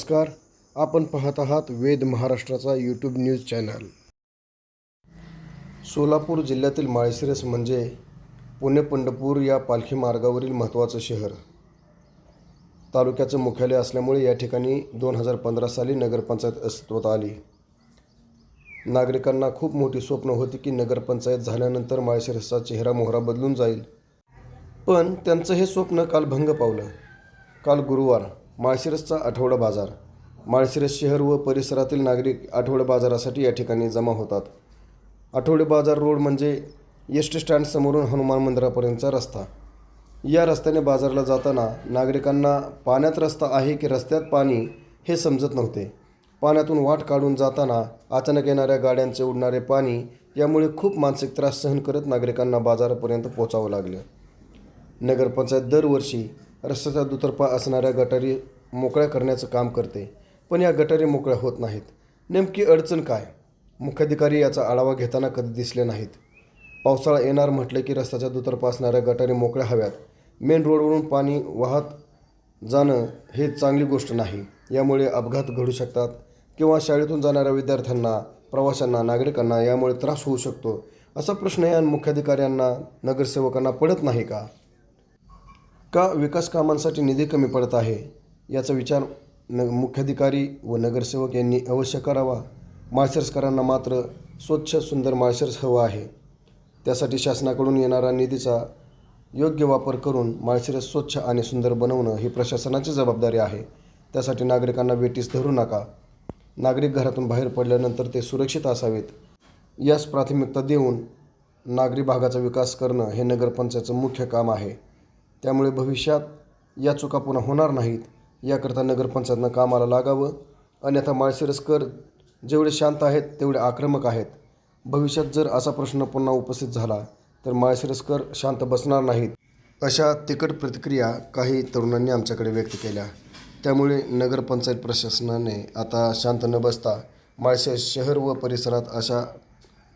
नमस्कार. आपण पाहत आहात वेद महाराष्ट्राचा यूट्यूब न्यूज चॅनल. सोलापूर जिल्ह्यातील माळशिरस म्हणजे पुणे पंढरपूर या पालखी मार्गावरील महत्त्वाचं शहर. तालुक्याचं मुख्यालय असल्यामुळे या ठिकाणी दोन हजार पंधरा साली नगरपंचायत अस्तित्वात आली. नागरिकांना खूप मोठी स्वप्न होती की नगरपंचायत झाल्यानंतर माळशिरसचा चेहरा मोहरा बदलून जाईल. पण त्यांचं हे स्वप्न काल भंग पावलं. काल गुरुवार माळशिरसचा आठवडा बाजार. माळशिरस शहर व परिसरातील नागरिक आठवडा बाजारासाठी या ठिकाणी जमा होतात. आठवडे बाजार रोड म्हणजे एस टी स्टँडसमोरून हनुमान मंदिरापर्यंतचा रस्ता. या रस्त्याने बाजारला जाताना नागरिकांना पाण्यात रस्ता आहे की रस्त्यात पाणी हे समजत नव्हते. पाण्यातून वाट काढून जाताना अचानक येणाऱ्या गाड्यांचे उडणारे पाणी यामुळे खूप मानसिक त्रास सहन करत नागरिकांना बाजारापर्यंत पोचावं लागलं. नगरपंचायत दरवर्षी रस्त्याच्या दुतर्फा असणाऱ्या गटारी मोकळ्या करण्याचं काम करते पण या गटारी मोकळ्या होत नाहीत. नेमकी अडचण काय? मुख्याधिकारी याचा आढावा घेताना कधी दिसले नाहीत. पावसाळा येणार म्हटलं की रस्त्याच्या दुतर्फा असणाऱ्या गटारी मोकळ्या हव्यात. मेन रोडवरून पाणी वाहत जाणं हे चांगली गोष्ट नाही. यामुळे अपघात घडू शकतात किंवा शाळेतून जाणाऱ्या विद्यार्थ्यांना प्रवाशांना नागरिकांना यामुळे त्रास होऊ शकतो असा प्रश्न या मुख्याधिकाऱ्यांना नगरसेवकांना पडत नाही का? का विकास कामांसाठी निधी कमी पडत आहे याचा विचार न मुख्याधिकारी व नगरसेवक यांनी अवश्य करावा. माळशिरसकरांना मात्र स्वच्छ सुंदर माळशिरस हवं आहे. त्यासाठी शासनाकडून येणारा निधीचा योग्य वापर करून माळशिरस स्वच्छ आणि सुंदर बनवणं ही प्रशासनाची जबाबदारी आहे. त्यासाठी नागरिकांना वेटीस धरू नका. नागरिक घरातून बाहेर पडल्यानंतर ते सुरक्षित असावेत. यास प्राथमिकता देऊन नागरी भागाचा विकास करणं हे नगरपंचायतचं मुख्य काम आहे. त्यामुळे भविष्यात या चुका पुन्हा होणार नाहीत. याकरता नगरपंचायतनं कामाला लागावं. अन्यथा माळशिरसकर जेवढे शांत आहेत तेवढे आक्रमक आहेत. भविष्यात जर असा प्रश्न पुन्हा उपस्थित झाला तर माळशिरसकर शांत बसणार नाहीत. अशा तिकट प्रतिक्रिया काही तरुणांनी आमच्याकडे व्यक्त केल्या. त्यामुळे नगरपंचायत प्रशासनाने आता शांत न बसता माळशे शहर व परिसरात अशा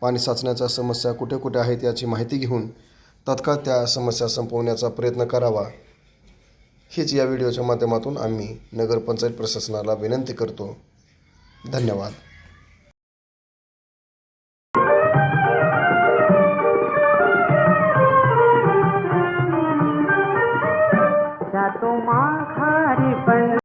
पाणी साचण्याच्या समस्या कुठे कुठे आहेत याची माहिती घेऊन तात्काळ त्या समस्या संपवण्याचा प्रयत्न करावा. हेच या व्हिडिओच्या माध्यमातून आम्ही नगरपंचायत प्रशासनाला विनंती करतो. धन्यवाद.